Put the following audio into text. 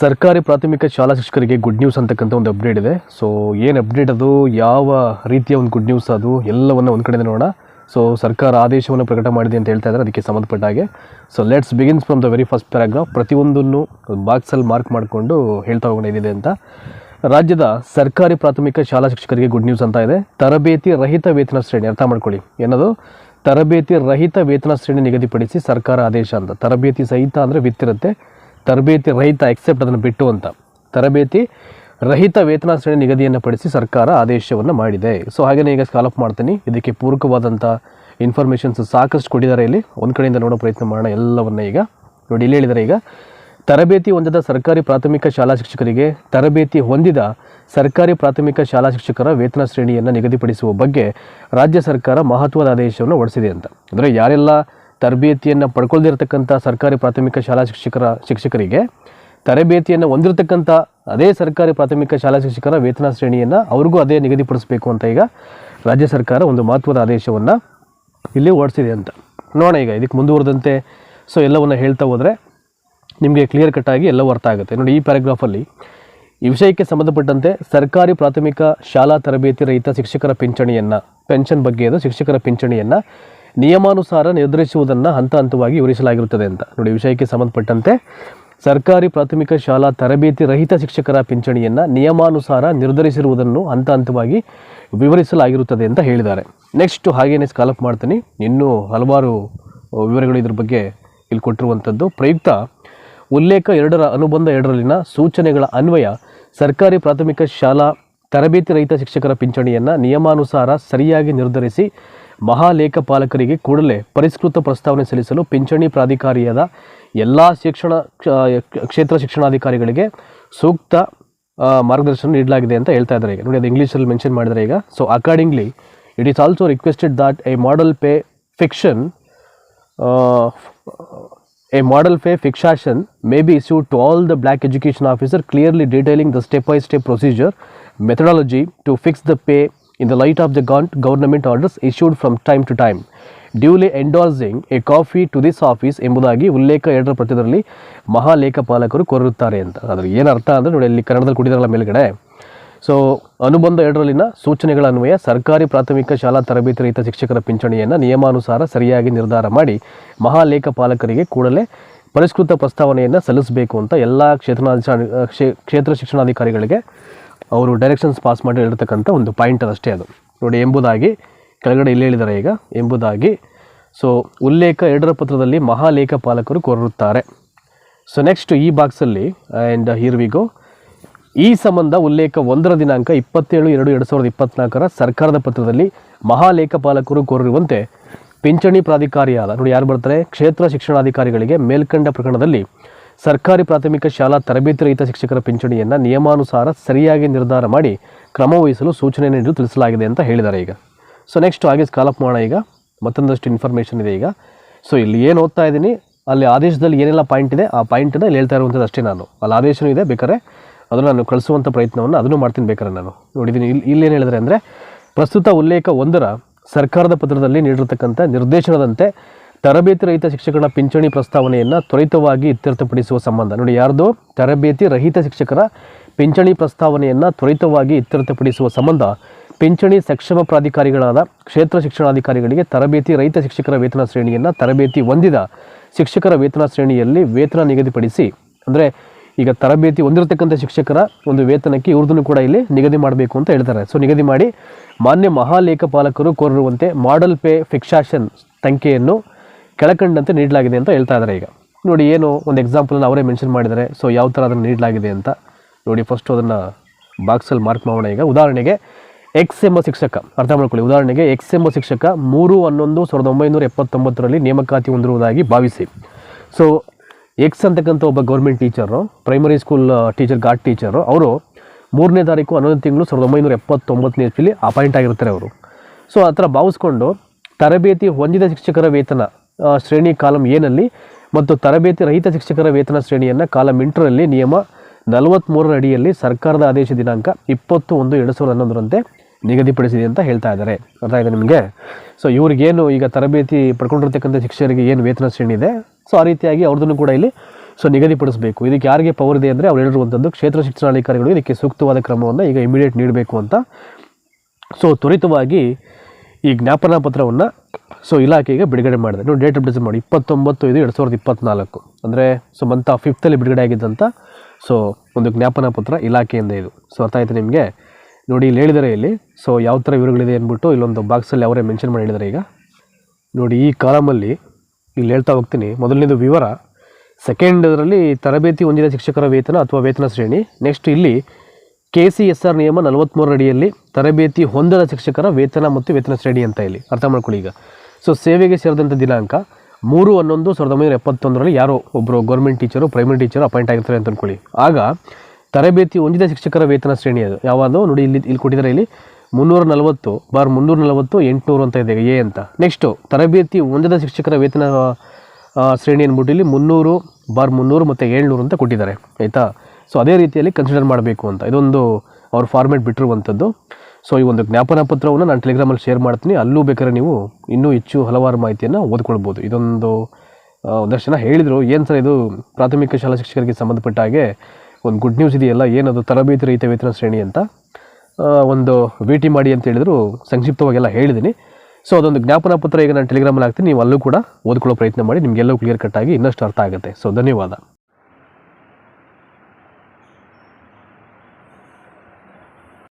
ಸರ್ಕಾರಿ ಪ್ರಾಥಮಿಕ ಶಾಲಾ ಶಿಕ್ಷಕರಿಗೆ ಗುಡ್ ನ್ಯೂಸ್ ಅಂತಕ್ಕಂಥ ಒಂದು ಅಪ್ಡೇಟ್ ಇದೆ. ಸೊ ಏನು ಅಪ್ಡೇಟ್ ಅದು? ಯಾವ ರೀತಿಯ ಒಂದು ಗುಡ್ ನ್ಯೂಸ್ ಅದು? ಎಲ್ಲವನ್ನು ಒಂದು ಕಡೆಯಿಂದ ನೋಡೋಣ. ಸೊ ಸರ್ಕಾರ ಆದೇಶವನ್ನು ಪ್ರಕಟ ಮಾಡಿದೆ ಅಂತ ಹೇಳ್ತಾ ಇದ್ದಾರೆ. ಅದಕ್ಕೆ ಸಂಬಂಧಪಟ್ಟ ಹಾಗೆ. So let's begins from the very first paragraph ಪ್ರತಿಯೊಂದನ್ನು ಬಾಕ್ಸಲ್ಲಿ ಮಾರ್ಕ್ ಮಾಡಿಕೊಂಡು ಹೇಳ್ತಾ ಹೋಗೋಣ ಏನಿದೆ ಅಂತ. ರಾಜ್ಯದ ಸರ್ಕಾರಿ ಪ್ರಾಥಮಿಕ ಶಾಲಾ ಶಿಕ್ಷಕರಿಗೆ ಗುಡ್ ನ್ಯೂಸ್ ಅಂತ ಇದೆ. ತರಬೇತಿ ರಹಿತ ವೇತನ ಶ್ರೇಣಿ, ಅರ್ಥ ಮಾಡ್ಕೊಳ್ಳಿ. ಏನದು? ತರಬೇತಿ ರಹಿತ ವೇತನ ಶ್ರೇಣಿ ನಿಗದಿಪಡಿಸಿ ಸರ್ಕಾರ ಆದೇಶ ಅಂತ. ತರಬೇತಿ ಸಹಿತ ಅಂದರೆ ವಿತ್ತಿರುತ್ತೆ. ತರಬೇತಿ ರಹಿತ ಎಕ್ಸೆಪ್ಟ್ ಅದನ್ನು ಬಿಟ್ಟು ಅಂತ. ತರಬೇತಿ ರಹಿತ ವೇತನ ಶ್ರೇಣಿ ನಿಗದಿಯನ್ನು ಪಡಿಸಿ ಸರ್ಕಾರ ಆದೇಶವನ್ನು ಮಾಡಿದೆ. ಸೊ ಹಾಗೆಯೇ ಈಗ ಸ್ಕಾಲಪ್ ಮಾಡ್ತೀನಿ. ಇದಕ್ಕೆ ಪೂರಕವಾದಂಥ ಇನ್ಫಾರ್ಮೇಷನ್ಸ್ ಸಾಕಷ್ಟು ಕೊಟ್ಟಿದ್ದಾರೆ ಇಲ್ಲಿ. ಒಂದು ಕಡೆಯಿಂದ ನೋಡೋ ಪ್ರಯತ್ನ ಮಾಡೋಣ ಎಲ್ಲವನ್ನ ಈಗ. ನೋಡಿ, ಇಲ್ಲಿ ಹೇಳಿದ್ದಾರೆ ಈಗ. ತರಬೇತಿ ಹೊಂದಿದ ಸರ್ಕಾರಿ ಪ್ರಾಥಮಿಕ ಶಾಲಾ ಶಿಕ್ಷಕರಿಗೆ ತರಬೇತಿ ಹೊಂದಿದ ಸರ್ಕಾರಿ ಪ್ರಾಥಮಿಕ ಶಾಲಾ ಶಿಕ್ಷಕರ ವೇತನ ಶ್ರೇಣಿಯನ್ನು ನಿಗದಿಪಡಿಸುವ ಬಗ್ಗೆ ರಾಜ್ಯ ಸರ್ಕಾರ ಮಹತ್ವದ ಆದೇಶವನ್ನು ಹೊರಡಿಸಿದೆ ಅಂತ. ಅಂದರೆ ಯಾರೆಲ್ಲ ತರಬೇತಿಯನ್ನು ಪಡ್ಕೊಳ್ದಿರ್ತಕ್ಕಂಥ ಸರ್ಕಾರಿ ಪ್ರಾಥಮಿಕ ಶಾಲಾ ಶಿಕ್ಷಕರ, ಶಿಕ್ಷಕರಿಗೆ, ತರಬೇತಿಯನ್ನು ಹೊಂದಿರತಕ್ಕಂಥ ಅದೇ ಸರ್ಕಾರಿ ಪ್ರಾಥಮಿಕ ಶಾಲಾ ಶಿಕ್ಷಕರ ವೇತನ ಶ್ರೇಣಿಯನ್ನು ಅವ್ರಿಗೂ ಅದೇ ನಿಗದಿಪಡಿಸಬೇಕು ಅಂತ ಈಗ ರಾಜ್ಯ ಸರ್ಕಾರ ಒಂದು ಮಹತ್ವದ ಆದೇಶವನ್ನು ಇಲ್ಲಿ ಓಡಿಸಿದೆ ಅಂತ. ನೋಡೋಣ ಈಗ ಇದಕ್ಕೆ ಮುಂದುವರೆದಂತೆ. ಸೊ ಎಲ್ಲವನ್ನು ಹೇಳ್ತಾ ಹೋದರೆ ನಿಮಗೆ ಕ್ಲಿಯರ್ ಕಟ್ಟಾಗಿ ಎಲ್ಲ ಅರ್ಥ ಆಗುತ್ತೆ. ನೋಡಿ, ಈ ಪ್ಯಾರಾಗ್ರಾಫಲ್ಲಿ ಈ ವಿಷಯಕ್ಕೆ ಸಂಬಂಧಪಟ್ಟಂತೆ ಸರ್ಕಾರಿ ಪ್ರಾಥಮಿಕ ಶಾಲಾ ತರಬೇತಿ ರಹಿತ ಶಿಕ್ಷಕರ ಪಿಂಚಣಿಯನ್ನು ಪೆನ್ಷನ್ ಬಗ್ಗೆ ಅದು ಶಿಕ್ಷಕರ ಪಿಂಚಣಿಯನ್ನು ನಿಯಮಾನುಸಾರ ನಿರ್ಧರಿಸುವುದನ್ನು ಹಂತ ಹಂತವಾಗಿ ವಿವರಿಸಲಾಗಿರುತ್ತದೆ ಅಂತ. ನೋಡಿ ವಿಷಯಕ್ಕೆ ಸಂಬಂಧಪಟ್ಟಂತೆ ಸರ್ಕಾರಿ ಪ್ರಾಥಮಿಕ ಶಾಲಾ ತರಬೇತಿ ರಹಿತ ಶಿಕ್ಷಕರ ಪಿಂಚಣಿಯನ್ನು ನಿಯಮಾನುಸಾರ ನಿರ್ಧರಿಸಿರುವುದನ್ನು ಹಂತ ಹಂತವಾಗಿ ವಿವರಿಸಲಾಗಿರುತ್ತದೆ ಅಂತ ಹೇಳಿದ್ದಾರೆ. ನೆಕ್ಸ್ಟ್ ಹಾಗೇನೆ ಸ್ಕಾಲಪ್ ಮಾಡ್ತೀನಿ. ಇನ್ನೂ ಹಲವಾರು ವಿವರಗಳು ಇದ್ರ ಬಗ್ಗೆ ಇಲ್ಲಿ ಕೊಟ್ಟಿರುವಂಥದ್ದು. ಪ್ರಯುಕ್ತ ಉಲ್ಲೇಖ ಎರಡರ ಅನುಬಂಧ ಎರಡರಲ್ಲಿನ ಸೂಚನೆಗಳ ಅನ್ವಯ ಸರ್ಕಾರಿ ಪ್ರಾಥಮಿಕ ಶಾಲಾ ತರಬೇತಿ ರಹಿತ ಶಿಕ್ಷಕರ ಪಿಂಚಣಿಯನ್ನು ನಿಯಮಾನುಸಾರ ಸರಿಯಾಗಿ ನಿರ್ಧರಿಸಿ ಮಹಾಲೇಖಪಾಲಕರಿಗೆ ಕೂಡಲೇ ಪರಿಷ್ಕೃತ ಪ್ರಸ್ತಾವನೆ ಸಲ್ಲಿಸಲು ಪಿಂಚಣಿ ಪ್ರಾಧಿಕಾರಿಯಾದ ಎಲ್ಲ ಶಿಕ್ಷಣ, ಕ್ಷ- ಕ್ಷೇತ್ರ ಶಿಕ್ಷಣಾಧಿಕಾರಿಗಳಿಗೆ ಸೂಕ್ತ ಮಾರ್ಗದರ್ಶನ ನೀಡಲಾಗಿದೆ ಅಂತ ಹೇಳ್ತಾ ಇದ್ದಾರೆ. ಈಗ ನೋಡಿ, ಅದು ಇಂಗ್ಲೀಷಲ್ಲಿ ಮೆನ್ಷನ್ ಮಾಡಿದರೆ ಈಗ. So accordingly it is also requested that a model pay fixation a model pay fixation may be issued to all the block education officer clearly detailing the step by step procedure methodology to fix the pay in the light of the gov- government orders issued from time to time. Duly endorsing a copy to this office ಎಂಬುದಾಗಿ ಉಲ್ಲೇಖ ಎರಡರ ಪ್ರತಿದಲ್ಲಿ ಮಹಾಲೇಖಪಾಲಕರು ಕೋರಿರುತ್ತಾರೆ ಅಂತ. ಅದ್ರ ಏನು ಅರ್ಥ ಅಂದರೆ ನೋಡಿ, ಇಲ್ಲಿ ಕನ್ನಡದಲ್ಲಿ ಕೊಟ್ಟಿದ್ದಾರಲ್ಲ ಮೇಲ್ಗಡೆ. ಸೊ ಅನುಬಂಧ ಎರಡರಲ್ಲಿನ ಸೂಚನೆಗಳ ಅನ್ವಯ ಸರ್ಕಾರಿ ಪ್ರಾಥಮಿಕ ಶಾಲಾ ತರಬೇತಿ ರಹಿತ ಶಿಕ್ಷಕರ ಪಿಂಚಣಿಯನ್ನು ನಿಯಮಾನುಸಾರ ಸರಿಯಾಗಿ ನಿರ್ಧಾರ ಮಾಡಿ ಮಹಾಲೇಖಪಾಲಕರಿಗೆ ಕೂಡಲೇ ಪರಿಷ್ಕೃತ ಪ್ರಸ್ತಾವನೆಯನ್ನು ಸಲ್ಲಿಸಬೇಕು ಅಂತ ಎಲ್ಲ ಕ್ಷೇತ್ರ ಕ್ಷೇತ್ರ ಶಿಕ್ಷಣಾಧಿಕಾರಿಗಳಿಗೆ ಅವರು ಡೈರೆಕ್ಷನ್ಸ್ ಪಾಸ್ ಮಾಡಿ ಹೇಳಿರ್ತಕ್ಕಂಥ ಒಂದು ಪಾಯಿಂಟ್ ಅಷ್ಟೇ ಅದು. ನೋಡಿ, ಎಂಬುದಾಗಿ ಕೆಳಗಡೆ ಇಲ್ಲಿ ಹೇಳಿದ್ದಾರೆ ಈಗ, ಎಂಬುದಾಗಿ. ಸೊ ಉಲ್ಲೇಖ ಎರಡರ ಪತ್ರದಲ್ಲಿ ಮಹಾಲೇಖಪಾಲಕರು ಕೋರುತ್ತಾರೆ. ಸೊ ನೆಕ್ಸ್ಟ್ ಈ ಬಾಕ್ಸಲ್ಲಿ ಆ್ಯಂಡ್ ಹಿರ್ ವಿ ಗೋ ಈ ಸಂಬಂಧ ಉಲ್ಲೇಖ ಒಂದರ ದಿನಾಂಕ ಇಪ್ಪತ್ತೇಳು ಎರಡು ಎರಡು ಸಾವಿರದ ಇಪ್ಪತ್ನಾಲ್ಕರ ಸರ್ಕಾರದ ಪತ್ರದಲ್ಲಿ ಮಹಾಲೇಖಪಾಲಕರು ಕೋರಿರುವಂತೆ ಪಿಂಚಣಿ ಪ್ರಾಧಿಕಾರಿಯಾದ, ನೋಡಿ, ಯಾರು ಬರ್ತಾರೆ? ಕ್ಷೇತ್ರ ಶಿಕ್ಷಣಾಧಿಕಾರಿಗಳಿಗೆ ಮೇಲ್ಕಂಡ ಪ್ರಕರಣದಲ್ಲಿ ಸರ್ಕಾರಿ ಪ್ರಾಥಮಿಕ ಶಾಲಾ ತರಬೇತಿ ರಹಿತ ಶಿಕ್ಷಕರ ಪಿಂಚಣಿಯನ್ನು ನಿಯಮಾನುಸಾರ ಸರಿಯಾಗಿ ನಿರ್ಧಾರ ಮಾಡಿ ಕ್ರಮ ವಹಿಸಲು ಸೂಚನೆ ನೀಡಲು ತಿಳಿಸಲಾಗಿದೆ ಅಂತ ಹೇಳಿದ್ದಾರೆ ಈಗ. ಸೊ ನೆಕ್ಸ್ಟ್ ಹಾಗೆ ಸ್ಕಾಲಪ್ ಮಾಡೋಣ ಈಗ. ಮತ್ತೊಂದಷ್ಟು ಇನ್ಫಾರ್ಮೇಷನ್ ಇದೆ ಈಗ. ಸೊ ಇಲ್ಲಿ ಏನು ಓದ್ತಾ ಇದ್ದೀನಿ? ಅಲ್ಲಿ ಆದೇಶದಲ್ಲಿ ಏನೆಲ್ಲ ಪಾಯಿಂಟ್ ಇದೆ? ಆ ಪಾಯಿಂಟನ್ನು ಇಲ್ಲಿ ಹೇಳ್ತಾ ಇರುವಂಥದ್ದು ಅಷ್ಟೇ ನಾನು. ಅಲ್ಲಿ ಆದೇಶನೂ ಇದೆ ಬೇಕಾದ್ರೆ ಅದನ್ನು ನಾನು ಕಳಿಸುವಂಥ ಪ್ರಯತ್ನವನ್ನು ಅದನ್ನು ಮಾಡ್ತೀನಿ ಬೇಕಾರೆ ನಾನು. ನೋಡಿದ್ದೀನಿ ಇಲ್ಲಿ ಇಲ್ಲೇನು ಹೇಳಿದ್ರೆ ಅಂದರೆ, ಪ್ರಸ್ತುತ ಉಲ್ಲೇಖ ಒಂದರ ಸರ್ಕಾರದ ಪತ್ರದಲ್ಲಿ ನೀಡಿರತಕ್ಕಂಥ ನಿರ್ದೇಶನದಂತೆ ತರಬೇತಿ ರಹಿತ ಶಿಕ್ಷಕರ ಪಿಂಚಣಿ ಪ್ರಸ್ತಾವನೆಯನ್ನು ತ್ವರಿತವಾಗಿ ಇತ್ಯರ್ಥಪಡಿಸುವ ಸಂಬಂಧ. ನೋಡಿ, ಯಾರ್ದು? ತರಬೇತಿ ರಹಿತ ಶಿಕ್ಷಕರ ಪಿಂಚಣಿ ಪ್ರಸ್ತಾವನೆಯನ್ನು ತ್ವರಿತವಾಗಿ ಇತ್ಯರ್ಥಪಡಿಸುವ ಸಂಬಂಧ ಪಿಂಚಣಿ ಸಕ್ಷಮ ಪ್ರಾಧಿಕಾರಿಗಳಾದ ಕ್ಷೇತ್ರ ಶಿಕ್ಷಣಾಧಿಕಾರಿಗಳಿಗೆ ತರಬೇತಿ ರಹಿತ ಶಿಕ್ಷಕರ ವೇತನ ಶ್ರೇಣಿಯನ್ನು ತರಬೇತಿ ಹೊಂದಿದ ಶಿಕ್ಷಕರ ವೇತನ ಶ್ರೇಣಿಯಲ್ಲಿ ವೇತನ ನಿಗದಿಪಡಿಸಿ, ಅಂದರೆ ಈಗ ತರಬೇತಿ ಹೊಂದಿರತಕ್ಕಂಥ ಶಿಕ್ಷಕರ ಒಂದು ವೇತನಕ್ಕೆ ಇವ್ರದನ್ನು ಕೂಡ ಇಲ್ಲಿ ನಿಗದಿ ಮಾಡಬೇಕು ಅಂತ ಹೇಳ್ತಾರೆ. ಸೊ, ನಿಗದಿ ಮಾಡಿ ಮಾನ್ಯ ಮಹಾಲೇಖಪಾಲಕರು ಕೋರಿರುವಂತೆ ಮಾಡೆಲ್ ಪೇ ಫಿಕ್ಸಾಷನ್ ಸಂಖ್ಯೆಯನ್ನು ಕೆಳಕಂಡಂತೆ ನೀಡಲಾಗಿದೆ ಅಂತ ಹೇಳ್ತಾ ಇದ್ದಾರೆ ಈಗ. ನೋಡಿ, ಏನು ಒಂದು ಎಕ್ಸಾಂಪಲನ್ನು ಅವರೇ ಮೆನ್ಷನ್ ಮಾಡಿದ್ದಾರೆ ಸೊ ಯಾವ ಥರ ಅದನ್ನು ನೀಡಲಾಗಿದೆ ಅಂತ ನೋಡಿ ಫಸ್ಟು ಅದನ್ನು ಬಾಕ್ಸಲ್ಲಿ ಮಾರ್ಕ್ ಮಾಡೋಣ ಈಗ. ಉದಾಹರಣೆಗೆ ಎಕ್ಸ್ ಎಂಬ ಶಿಕ್ಷಕ, ಅರ್ಥ ಮಾಡ್ಕೊಳ್ಳಿ. ಉದಾಹರಣೆಗೆ ಎಕ್ಸ್ ಎಂಬ ಶಿಕ್ಷಕ ಮೂರು ಹನ್ನೊಂದು ಸಾವಿರದ ಒಂಬೈನೂರ ಎಪ್ಪತ್ತೊಂಬತ್ತರಲ್ಲಿ ನೇಮಕಾತಿ ಹೊಂದಿರುವುದಾಗಿ ಭಾವಿಸಿ. ಸೊ ಎಕ್ಸ್ ಅಂತಕ್ಕಂಥ ಒಬ್ಬ government teacher primary school teacher god teacher ಅವರು ಮೂರನೇ ತಾರೀಕು ಹನ್ನೊಂದು ತಿಂಗಳು ಸಾವಿರದ ಒಂಬೈನೂರ ಎಪ್ಪತ್ತೊಂಬತ್ತನೇ ಇಸ್ವಿಲಿ ಅಪಾಯಿಂಟ್ ಆಗಿರ್ತಾರೆ ಅವರು. ಸೊ ಆ ಥರ ಭಾವಿಸ್ಕೊಂಡು ತರಬೇತಿ ಹೊಂದಿದ ಶಿಕ್ಷಕರ ವೇತನ ಶ್ರೇಣಿ ಕಾಲಂ ಏನಲ್ಲಿ ಮತ್ತು ತರಬೇತಿ ರಹಿತ ಶಿಕ್ಷಕರ ವೇತನ ಶ್ರೇಣಿಯನ್ನು ಕಾಲಂ ಎಂಟರಲ್ಲಿ ನಿಯಮ ನಲವತ್ತ್ಮೂರರ ಅಡಿಯಲ್ಲಿ ಸರ್ಕಾರದ ಆದೇಶ ದಿನಾಂಕ ಇಪ್ಪತ್ತು ಒಂದು ಎರಡು ಸಾವಿರದ ಹನ್ನೊಂದರಂತೆ ನಿಗದಿಪಡಿಸಿದೆ ಅಂತ ಹೇಳ್ತಾ ಇದ್ದಾರೆ. ಅರ್ಥ ಆಗಿದೆ ನಿಮಗೆ? ಸೊ ಇವ್ರಿಗೇನು ಈಗ ತರಬೇತಿ ಪಡ್ಕೊಂಡಿರ್ತಕ್ಕಂಥ ಶಿಕ್ಷಕರಿಗೆ ಏನು ವೇತನ ಶ್ರೇಣಿ ಇದೆ? ಸೊ ಆ ರೀತಿಯಾಗಿ ಅವ್ರದ್ದನ್ನು ಕೂಡ ಇಲ್ಲಿ ಸೊ ನಿಗದಿಪಡಿಸಬೇಕು. ಇದಕ್ಕೆ ಯಾರಿಗೆ ಪವರ್ ಇದೆ ಅಂದರೆ ಅವ್ರು ಹೇಳಿರುವಂಥದ್ದು ಕ್ಷೇತ್ರ ಶಿಕ್ಷಣಾಧಿಕಾರಿಗಳು ಇದಕ್ಕೆ ಸೂಕ್ತವಾದ ಕ್ರಮವನ್ನು ಈಗ ಇಮಿಡಿಯೇಟ್ ನೀಡಬೇಕು ಅಂತ. ಸೊ ತ್ವರಿತವಾಗಿ ಈ ಜ್ಞಾಪನಾ ಪತ್ರವನ್ನು ಸೊ ಇಲಾಖೆಗೆ ಬಿಡುಗಡೆ ಮಾಡಿದೆ. ನೋಡಿ ಡೇಟ್ ಆಫ್ ಡಿಸೆಂಬರ್ ಮಾಡಿ ಇಪ್ಪತ್ತೊಂಬತ್ತು ಇದು ಎರಡು ಸಾವಿರದ ಇಪ್ಪತ್ತ್ನಾಲ್ಕು ಅಂದರೆ ಸೊ ಮಂತ್ ಫಿಫ್ತಲ್ಲಿ ಬಿಡುಗಡೆ ಆಗಿದ್ದಂಥ ಸೊ ಒಂದು ಜ್ಞಾಪನಾ ಪತ್ರ ಇಲಾಖೆಯಿಂದ ಇದು. ಸೊ ಅರ್ಥ ಆಯಿತು ನಿಮಗೆ? ನೋಡಿ, ಇಲ್ಲಿ ಹೇಳಿದರೆ ಇಲ್ಲಿ. ಸೊ ಯಾವ ಥರ ವಿವರಗಳಿದೆ ಅಂದ್ಬಿಟ್ಟು ಇಲ್ಲೊಂದು ಬಾಕ್ಸಲ್ಲಿ ಅವರೇ ಮೆನ್ಷನ್ ಮಾಡಿ ಹೇಳಿದ್ದಾರೆ ಈಗ. ನೋಡಿ, ಈ ಕಾಲಮಲ್ಲಿ ಇಲ್ಲಿ ಹೇಳ್ತಾ ಹೋಗ್ತೀನಿ. ಮೊದಲನೇದು ವಿವರ. ಸೆಕೆಂಡ್ ಅದರಲ್ಲಿ ತರಬೇತಿ ಹೊಂದಿದ ಶಿಕ್ಷಕರ ವೇತನ ಅಥವಾ ವೇತನ ಶ್ರೇಣಿ. ನೆಕ್ಸ್ಟ್ ಇಲ್ಲಿ ಕೆ ಸಿ ಎಸ್ ಆರ್ ನಿಯಮ ನಲವತ್ತ್ಮೂರರ ಅಡಿಯಲ್ಲಿ ತರಬೇತಿ ಹೊಂದದ ಶಿಕ್ಷಕರ ವೇತನ ಮತ್ತು ವೇತನ ಶ್ರೇಣಿ ಅಂತ ಇಲ್ಲಿ ಅರ್ಥ ಮಾಡ್ಕೊಳ್ಳಿ ಈಗ. ಸೊ ಸೇವೆಗೆ ಸೇರಿದಂಥ ದಿನಾಂಕ ಮೂರು ಹನ್ನೊಂದು ಸಾವಿರದ ಒಂಬೈನೂರ ಎಪ್ಪತ್ತೊಂದರಲ್ಲಿ ಯಾರೋ ಒಬ್ಬರು government teacher primary teacher appoint ಆಗಿರ್ತಾರೆ ಅಂತ ಅಂದ್ಕೊಳ್ಳಿ ಆಗ ತರಬೇತಿ ಹೊಂದಿದ ಶಿಕ್ಷಕರ ವೇತನ ಶ್ರೇಣಿ ಅದು. ಯಾವುದು? ನೋಡಿ ಇಲ್ಲಿ ಇಲ್ಲಿ ಕೊಟ್ಟಿದ್ದಾರೆ ಇಲ್ಲಿ ಮುನ್ನೂರ ನಲವತ್ತು ಬಾರ್ ಮುನ್ನೂರ ನಲವತ್ತು ಎಂಟುನೂರು ಅಂತ ಇದೆ ಎ ಅಂತ. ನೆಕ್ಸ್ಟು ತರಬೇತಿ ಹೊಂದಿದ ಶಿಕ್ಷಕರ ವೇತನ ಶ್ರೇಣಿ ಅಂದ್ಬಿಟ್ಟು ಇಲ್ಲಿ ಮುನ್ನೂರು ಬಾರ್ ಮುನ್ನೂರು ಮತ್ತು ಏಳ್ನೂರು ಅಂತ ಕೊಟ್ಟಿದ್ದಾರೆ. ಆಯಿತಾ? ಸೊ ಅದೇ ರೀತಿಯಲ್ಲಿ ಕನ್ಸಿಡರ್ ಮಾಡಬೇಕು ಅಂತ. ಇದೊಂದು ಅವ್ರ ಫಾರ್ಮೇಟ್ ಬಿಟ್ಟಿರುವಂಥದ್ದು. ಸೊ ಈ ಒಂದು ಜ್ಞಾಪನ ಪತ್ರವನ್ನು ನಾನು ಟೆಲಿಗ್ರಾಮಲ್ಲಿ ಶೇರ್ ಮಾಡ್ತೀನಿ. ಅಲ್ಲೂ ಬೇಕಾದ್ರೆ ನೀವು ಇನ್ನೂ ಹೆಚ್ಚು ಹಲವಾರು ಮಾಹಿತಿಯನ್ನು ಓದ್ಕೊಳ್ಬೋದು. ಇದೊಂದು ಒಂದಷ್ಟು ಜನ ಹೇಳಿದರು, ಏನು ಸರ್ ಇದು ಪ್ರಾಥಮಿಕ ಶಾಲಾ ಶಿಕ್ಷಕರಿಗೆ ಸಂಬಂಧಪಟ್ಟ ಹಾಗೆ ಒಂದು ಗುಡ್ ನ್ಯೂಸ್ ಇದೆಯಲ್ಲ, ಏನದು ತರಬೇತಿ ರಹಿತ ವೇತನ ಶ್ರೇಣಿ ಅಂತ? ಒಂದು ಭೇಟಿ ಮಾಡಿ ಅಂತ ಹೇಳಿದ್ರು, ಸಂಕ್ಷಿಪ್ತವಾಗೆಲ್ಲ ಹೇಳಿದ್ದೀನಿ ಸೊ ಅದೊಂದು ಜ್ಞಾಪನಾ ಪತ್ರ ಈಗ ನಾನು ಟೆಲಿಗ್ರಾಮಲ್ಲಿ ಹಾಕ್ತೀನಿ. ನೀವು ಅಲ್ಲೂ ಕೂಡ ಓದ್ಕೊಳ್ಳೋ ಪ್ರಯತ್ನ ಮಾಡಿ. ನಿಮಗೆಲ್ಲೂ ಕ್ಲಿಯರ್ ಕಟ್ಟಾಗಿ ಇನ್ನಷ್ಟು ಅರ್ಥ ಆಗುತ್ತೆ. ಸೊ ಧನ್ಯವಾದ.